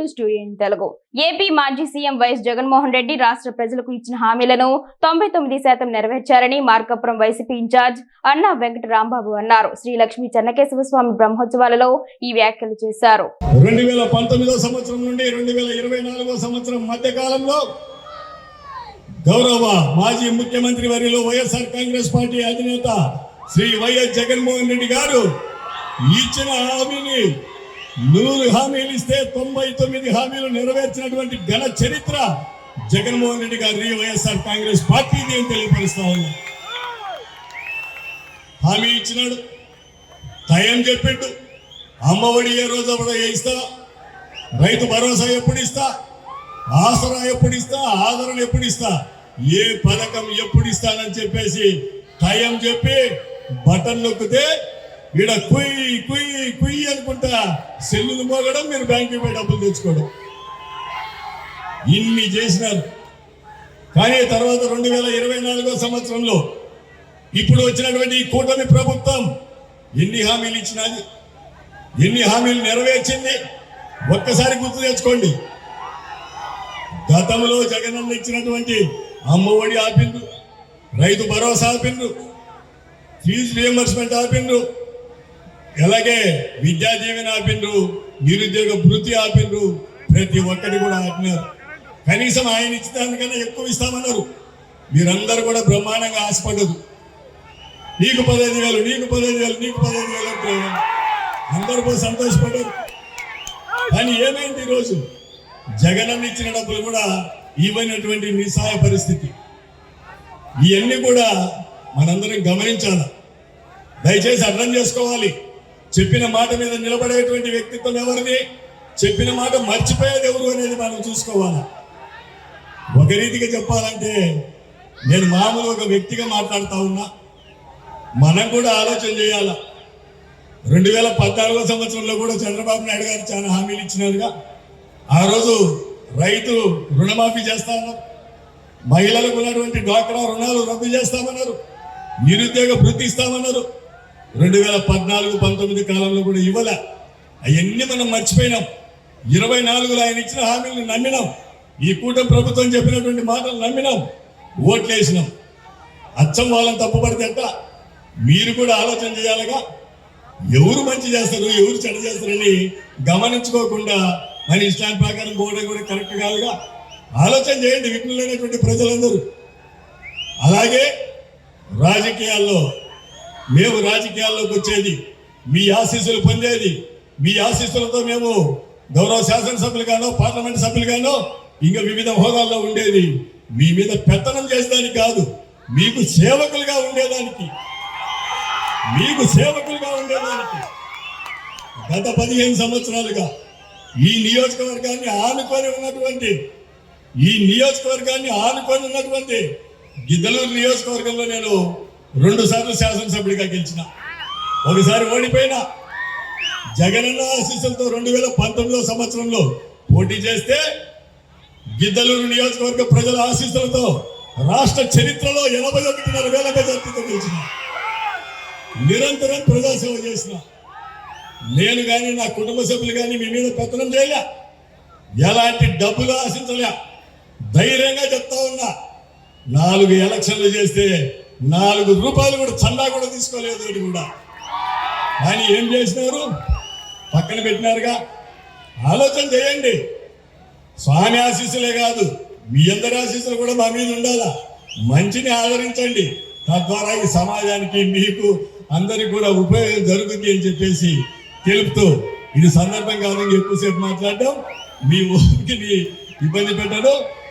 To studio Telugu. AP మాజీ CM YS Jaganmohan Reddy రాష్ట్ర ప్రజలకు ఇచ్చిన హామీలను తొంభై తొమ్మిది శాతం నెరవేర్చారని మార్కాపురం వైసీపీ ఇన్ఛార్జ్ అన్నా వెంకట రాంబాబు అన్నారు. శ్రీ లక్ష్మీ చెన్నకేశవ స్వామి బ్రహ్మోత్సవాలలో ఈ వ్యాఖ్యలు చేశారు. రెండు వేల పంతొమ్మిదో సంవత్సరం నుండి రెండు వేల ఇరవై నాలుగో సంవత్సరం మధ్య కాలంలో గౌరవ మాజీ ముఖ్యమంత్రి వర్యులు వైఎస్ఆర్ కాంగ్రెస్ పార్టీ అధినేత శ్రీ వైఎస్ జగన్మోహన్ రెడ్డి గారు ఇచ్చిన హామీని నూరు హామీలు ఇస్తే తొంభై తొమ్మిది హామీలు నెరవేర్చినటువంటి ఘన చరిత్ర జగన్మోహన్ రెడ్డి గారి వైఎస్ఆర్ కాంగ్రెస్ పార్టీది అని తెలియపరుస్తా ఉన్నా. హామీ ఇచ్చినాడు. టైం చెప్పిండు. అమ్మఒడి ఏ రోజు అప్పుడు ఇస్తా? రైతు భరోసా ఎప్పుడు ఇస్తా? ఆసరా ఎప్పుడు ఇస్తా? ఆదరణ ఎప్పుడు ఇస్తా? ఏ పథకం ఎప్పుడు ఇస్తానని చెప్పేసి టైం చెప్పి బటన్ నొక్కితే ఈడ కుయ్ కుయ్ కుయ్ అనుకుంటా సెల్లులు మోగడం మీరు బ్యాంకుకి పోయి డబ్బులు తెచ్చుకోవడం. ఇన్ని చేసినారు. కానీ తర్వాత రెండు వేల ఇరవై నాలుగో సంవత్సరంలో ఇప్పుడు వచ్చినటువంటి ఈ కూటమి ప్రభుత్వం ఎన్ని హామీలు ఇచ్చినది? ఎన్ని హామీలు నెరవేర్చింది? ఒక్కసారి గుర్తు తెచ్చుకోండి. గతంలో జగనన్న ఇచ్చినటువంటి అమ్మఒడి ఆపిండు రైతు భరోసా ఆపిండ్రు ఫీజు రియంబర్స్మెంట్ ఆపిండు అలాగే విద్యా జీవన ఆపిండ్రు నిరుద్యోగ వృత్తి ఆపిండ్రు ప్రతి ఒక్కటి కూడా ఆపినారు. కనీసం ఆయన ఇచ్చిన దానికన్నా ఎక్కువ ఇస్తామన్నారు. మీరందరూ కూడా బ్రహ్మాండంగా ఆశపడదు నీకు పదహైదు వేలు నీకు పదహైదు వేలు నీకు పదహైదు వేలు అంటే అందరూ కూడా సంతోషపడ్డారు. కానీ ఏమైంది ఈరోజు? జగనన్న ఇచ్చిన డబ్బులు కూడా ఇవ్వనటువంటి నిస్సహాయ పరిస్థితి. ఇవన్నీ కూడా మనందరం గమనించాలి? దయచేసి అర్థం చేసుకోవాలి. చెప్పిన మాట మీద నిలబడేటువంటి వ్యక్తిత్వం ఎవరిది? చెప్పిన మాట మర్చిపోయేది ఎవరు అనేది మనం చూసుకోవాలి. ఒక రీతిగా చెప్పాలంటే నేను మామూలు ఒక వ్యక్తిగా మాట్లాడుతూ ఉన్నా. మనం కూడా ఆలోచన చేయాల. రెండు వేల పద్నాలుగో సంవత్సరంలో కూడా చంద్రబాబు నాయుడు గారు చాలా హామీలు ఇచ్చినారుగా. ఆ రోజు రైతు రుణమాఫీ చేస్తామన్నారు మహిళలకు ఉన్నటువంటి డ్వాక్రా రుణాలు రద్దు చేస్తామన్నారు. నిరుద్యోగ వృత్తి ఇస్తామన్నారు. రెండు వేల పద్నాలుగు పంతొమ్మిది కాలంలో కూడా ఇవ్వలే. అవన్నీ మనం మర్చిపోయినాం. ఇరవై నాలుగులో ఆయన ఇచ్చిన హామీలను నమ్మినాం. ఈ కూటమి ప్రభుత్వం చెప్పినటువంటి మాటలు నమ్మినాం. ఓట్లేసినాం. అచ్చం వాళ్ళని తప్పుపడితే ఎట్లా? మీరు కూడా ఆలోచన చేయాలిగా. ఎవరు మంచి చేస్తారు ఎవరు చెడు చేస్తారని గమనించుకోకుండా మన ఇష్టాన్ని ప్రకారం పోవడం కూడా కరెక్ట్ కాదుగా. ఆలోచన చేయండి విఘ్నులైనటువంటి ప్రజలందరూ. అలాగే రాజకీయాల్లో మేము రాజకీయాల్లోకి వచ్చేది మీ ఆశీస్సులు పొందేది మీ ఆశీస్సులతో మేము గౌరవ శాసనసభ్యులుగానో పార్లమెంట్ సభ్యులుగానో ఇంకా వివిధ హోదాల్లో ఉండేది. మీ మీద పెత్తనం చేసేదానికి కాదు మీకు సేవకులుగా ఉండేదానికి. మీకు సేవకులుగా ఉండేదానికి. గత పదిహేను సంవత్సరాలుగా ఈ నియోజకవర్గాన్ని ఆనుకొని ఉన్నటువంటి ఈ నియోజకవర్గాన్ని ఆనుకొని ఉన్నటువంటి గిద్దలూరు నియోజకవర్గంలో నేను రెండు సార్లు శాసనసభ్యుడిగా గెలిచిన. ఒకసారి ఓడిపోయినా జగనన్న ఆశీస్సులతో రెండు వేల పంతొమ్మిదో సంవత్సరంలో పోటీ చేస్తే గిద్దలూరు నియోజకవర్గ ప్రజల ఆశీస్సులతో రాష్ట్ర చరిత్రలో ఎనభై ఒకటిన్నర వేల మెజార్టీతో గెలిచిన. నిరంతరం ప్రజాసేవ చేసిన. నేను కానీ నా కుటుంబ సభ్యులు కానీ మీ మీద పెత్తనం చేయలే. ఎలాంటి డబ్బులు ఆశించలే. ధైర్యంగా చెప్తా ఉన్నా నాలుగు ఎలక్షన్లు చేస్తే నాలుగు రూపాయలు కూడా చందా కూడా తీసుకోలేదు వీడు కూడా. కానీ ఏం చేసినారు? పక్కన పెట్టినారుగా ఆలోచన చేయండి. స్వామి ఆశీస్సులే కాదు మీ అందరి ఆశీస్సులు కూడా మా మీద ఉండాలా? మంచిని ఆదరించండి. తద్వారా ఈ సమాజానికి మీకు అందరికి కూడా ఉపయోగం జరుగుతుంది అని చెప్పేసి తెలుపుతూ ఇది సందర్భం కాదని ఎక్కువసేపు మాట్లాడడం మీ ఊరికి ఇబ్బంది పెట్టడం